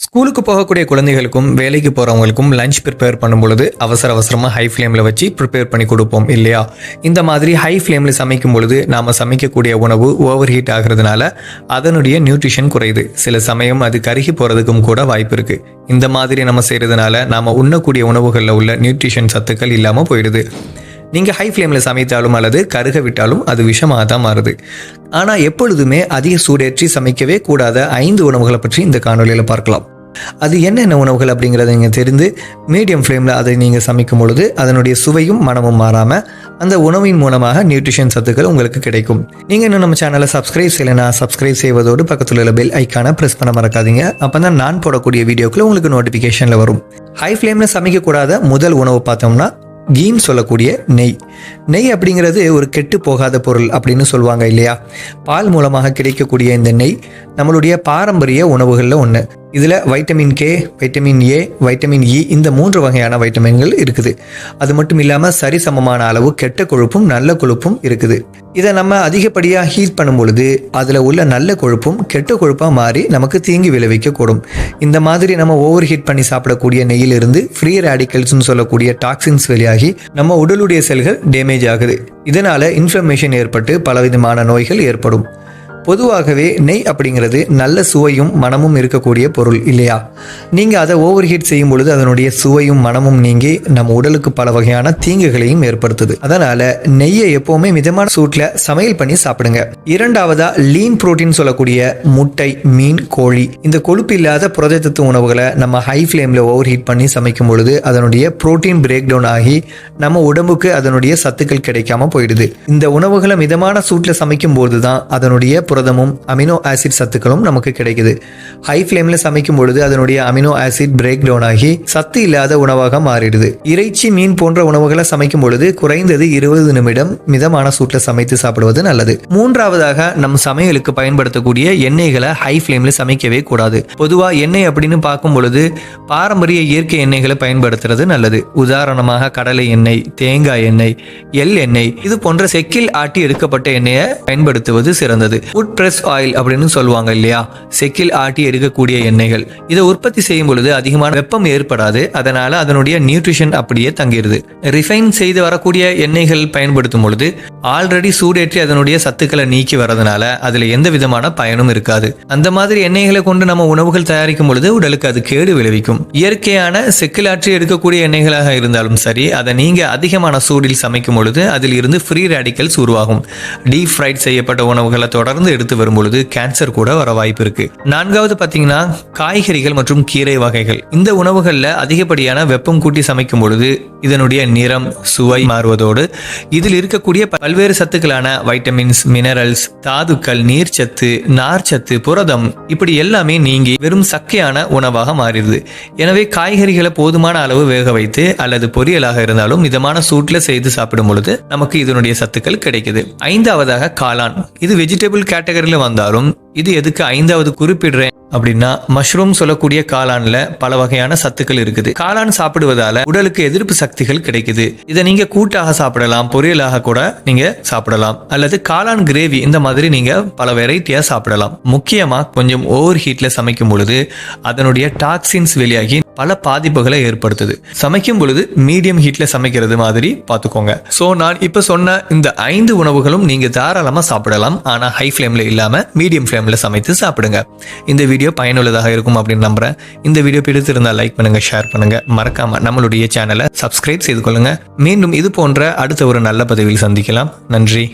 ஸ்கூலுக்கு போகக்கூடிய குழந்தைகளுக்கும் வேலைக்கு போகிறவங்களுக்கும் லஞ்ச் ப்ரிப்பேர் பண்ணும் பொழுது அவசர அவசரமாக ஹை ஃப்ளேமில் வச்சு ப்ரிப்பேர் பண்ணி கொடுப்போம் இல்லையா? இந்த மாதிரி ஹை ஃப்ளேமில் சமைக்கும் பொழுது நாம் சமைக்கக்கூடிய உணவு ஓவர் ஹீட் ஆகிறதுனால அதனுடைய நியூட்ரிஷன் குறையுது. சில சமயம் அது கருகி போகிறதுக்கும் கூட வாய்ப்பு இருக்குது இந்த மாதிரி நம்ம செய்கிறதுனால நாம் உண்ணக்கூடிய உணவுகளில் உள்ள நியூட்ரிஷன் சத்துக்கள் இல்லாமல் போயிடுது. நீங்கள் ஹை ஃப்ளேமில் சமைத்தாலும் அல்லது கருக விட்டாலும் அது விஷமாக தான் மாறுது. ஆனால் எப்பொழுதுமே அதிக சூடேற்றி சமைக்கவே கூடாத ஐந்து உணவுகளை பற்றி இந்த காணொலியில் பார்க்கலாம். அது என்னென்ன உணவுகள் அப்படிங்கிறத நீங்கள் தெரிந்து மீடியம் ஃப்ளேமில் அதை நீங்கள் சமைக்கும் பொழுது அதனுடைய சுவையும் மனமும் மாறாமல் அந்த உணவின் மூலமாக நியூட்ரிஷன் சத்துக்கள் உங்களுக்கு கிடைக்கும். நீங்கள் இன்னும் நம்ம சேனலை சப்ஸ்கிரைப் செய்யலைனா சப்ஸ்கிரைப் செய்வதோடு பக்கத்தில் உள்ள பெல் ஐக்கானை ப்ரெஸ் பண்ண மறக்காதீங்க. அப்போ தான் நான் போடக்கூடிய வீடியோக்கள் உங்களுக்கு நோட்டிஃபிகேஷனில் வரும். ஹை ஃப்ளேமில் சமைக்கக்கூடாத முதல் உணவு பார்த்தோம்னா கீன்னு சொல்லக்கூடிய நெய். நெய் அப்படிங்கிறது ஒரு கெட்டு போகாத பொருள் அப்படின்னு சொல்லுவாங்க இல்லையா? பால் மூலமாக கிடைக்கக்கூடிய இந்த நெய் நம்மளுடைய பாரம்பரிய உணவுகளில் ஒன்று இதில் vitamin K vitamin A vitamin E இந்த மூன்று வகையான வைட்டமின்கள் இருக்குது. அது மட்டும் இல்லாமல் சரிசமமான அளவு கெட்ட கொழுப்பும் நல்ல கொழுப்பும் இருக்குது. இதை நம்ம அதிகப்படியாக ஹீட் பண்ணும் பொழுது அதில் உள்ள நல்ல கொழுப்பும் கெட்ட கொழுப்பாக மாறி நமக்கு தீங்கி விளைவிக்கக்கூடும். இந்த மாதிரி நம்ம ஓவர் ஹீட் பண்ணி சாப்பிடக்கூடிய நெய்யிலிருந்து ஃப்ரீ ரேடிக்கல்ஸ்னு சொல்லக்கூடிய டாக்ஸின்ஸ் வெளியாகி நம்ம உடலுடைய செல்கள் டேமேஜ் ஆகுது. இதனால் இன்ஃப்ளமேஷன் ஏற்பட்டு பலவிதமான நோய்கள் ஏற்படும். பொதுவாகவே நெய் அப்படிங்கிறது நல்ல சுவையும் மனமும் இருக்கக்கூடிய பொருள் இல்லையா? நீங்கள் அதை ஓவர் ஹீட் செய்யும் பொழுது அதனுடைய சுவையும் மனமும் நீங்கி நம்ம உடலுக்கு பல வகையான தீங்குகளையும் ஏற்படுத்துது. அதனால நெய்யை எப்போவுமே மிதமான சூட்டில் சமையல் பண்ணி சாப்பிடுங்க. இரண்டாவதா லீன் புரோட்டீன் சொல்லக்கூடிய முட்டை மீன் கோழி இந்த கொழுப்பு இல்லாத புரதத்தத்து உணவுகளை நம்ம ஹை ஃப்ளேமில் ஓவர் ஹீட் பண்ணி சமைக்கும் பொழுது அதனுடைய புரோட்டீன் பிரேக் டவுன் ஆகி நம்ம உடம்புக்கு அதனுடைய சத்துக்கள் கிடைக்காம போயிடுது. இந்த உணவுகளை மிதமான சூட்டில் சமைக்கும் போது தான் அதனுடைய புரதமும் அமினோ ஆசிட் சத்துக்களும் நமக்கு கிடைக்குது. ஹை ஃப்ளேமில் சமைக்கும் பொழுது அதனுடைய அமினோ ஆசிட் பிரேக் டவுன் ஆகி சத்து இல்லாத உணவாக மாறிடுது. இறைச்சி மீன் போன்ற உணவுகளை சமைக்கும் பொழுது குறைந்தது இருபது நிமிடம் மிதமான சூட்டில் சமைத்து சாப்பிடுவது நல்லது. மூன்றாவதாக நம் சமையலுக்கு பயன்படுத்தக்கூடிய எண்ணெய்களை ஹை ஃப்ளேமில் சமைக்கவே கூடாது. பொதுவாக எண்ணெய் அப்படின்னு பார்க்கும் பொழுது பாரம்பரிய இயற்கை எண்ணெய்களை பயன்படுத்துறது நல்லது. உதாரணமாக கடலை எண்ணெய் தேங்காய் எண்ணெய் எள் எண்ணெய் இது போன்ற செக்கில் ஆட்டி எடுக்கப்பட்ட எண்ணெயை பயன்படுத்துவது சிறந்தது. ஃபுட் பிரஸ் ஆயில் அப்படின்னு சொல்லுவாங்க இல்லையா? செக்கில் ஆட்டி எடுக்கக்கூடிய எண்ணெய்கள். இதை உற்பத்தி செய்யும் பொழுது அதிகமான வெப்பம் ஏற்படாது. அதனால அதனுடைய நியூட்ரிஷன் அப்படியே தங்கிடுது ரிஃபைன் செய்து வரக்கூடிய எண்ணெய்கள் பயன்படுத்தும் பொழுது ஆல்ரெடி சூடேற்றி அதனுடைய சத்துக்களை நீக்கி வரதுனால அதுல எந்த விதமான பயனும் இருக்காது. அந்த மாதிரி எண்ணெய்களை கொண்டு நம்ம உணவுகள் தயாரிக்கும் பொழுது உடலுக்கு அது கேடு விளைவிக்கும். இயற்கையான செக்கில் ஆற்றி எடுக்கக்கூடிய எண்ணெய்களாக இருந்தாலும் சரி அதை நீங்க அதிகமான சூடில் சமைக்கும் பொழுது அதில் இருந்து ஃப்ரீ ரேடிக்கல்ஸ் உருவாகும். டீப் ஃப்ரைட் செய்யப்பட்ட உணவுகளை தொடர்ந்து எடுத்து வரும் பொழுது கேன்சர் கூட வர வாய்ப்பு இருக்கு. நான்காவது பாத்தீங்கன்னா காய்கறிகள் மற்றும் கீரை வகைகள். இந்த உணவுகளில் அதிகப்படியான வெப்பம் கூட்டி சமைக்கும் பொழுது இதனுடைய நிறம் சுவை மாறுவதோடு இதில் இருக்கக்கூடிய பல்வேறு சத்துக்களான வைட்டமின்ஸ் மினரல்ஸ் தாதுக்கள் நீர்ச்சத்து நார்ச்சத்து புரதம் இப்படி எல்லாமே நீங்கி வெறும் சக்கையான உணவாக மாறிடுது. எனவே காய்கறிகளை போதுமான அளவு வேக வைத்து அல்லது பொரியலாக இருந்தாலும் மிதமான சூட்டில் செய்து சாப்பிடும் பொழுது நமக்கு இதனுடைய சத்துக்கள் கிடைக்குது. ஐந்தாவதாக காளான். இது வெஜிடபிள் கேட்டகரியில் வந்தாலும் இது எதுக்கு ஐந்தாவது குறிப்பிடுறேன் அப்படின்னா மஷ்ரூம் சொல்லக்கூடிய காளான்ல பல வகையான சத்துக்கள் இருக்குது. காளான் சாப்பிடுவதால உடலுக்கு எதிர்ப்பு சக்திகள் கிடைக்குது. இதை நீங்க கூட்டாக சாப்பிடலாம் பொரியலாக கூட நீங்க சாப்பிடலாம். அல்லது காளான் கிரேவி இந்த மாதிரி நீங்க பல வெரைட்டியா சாப்பிடலாம். முக்கியமா கொஞ்சம் ஓவர் ஹீட்ல சமைக்கும் பொழுது அதனுடைய டாக்ஸின்ஸ் வெளியாகி பல பாதிப்புகளை ஏற்படுத்துது. சமைக்கும் பொழுது மீடியம் ஹீட்ல சமைக்கிறது மாதிரி பார்த்துக்கோங்க. ஸோ நான் இப்போ சொன்ன இந்த ஐந்து உணவுகளும் நீங்க தாராளமா சாப்பிடலாம். ஆனா ஹை ஃப்ளேம்ல இல்லாம மீடியம் ஃப்ளேம்ல சமைத்து சாப்பிடுங்க. இந்த வீடியோ பயனுள்ளதாக இருக்கும் அப்படின்னு நம்புறேன். இந்த வீடியோ பிடித்திருந்தால் லைக் பண்ணுங்க ஷேர் பண்ணுங்க. மறக்காம நம்மளுடைய சேனலை சப்ஸ்கிரைப் செய்து கொள்ளுங்க. மீண்டும் இது போன்ற அடுத்த ஒரு நல்ல பதிவில் சந்திக்கலாம். நன்றி.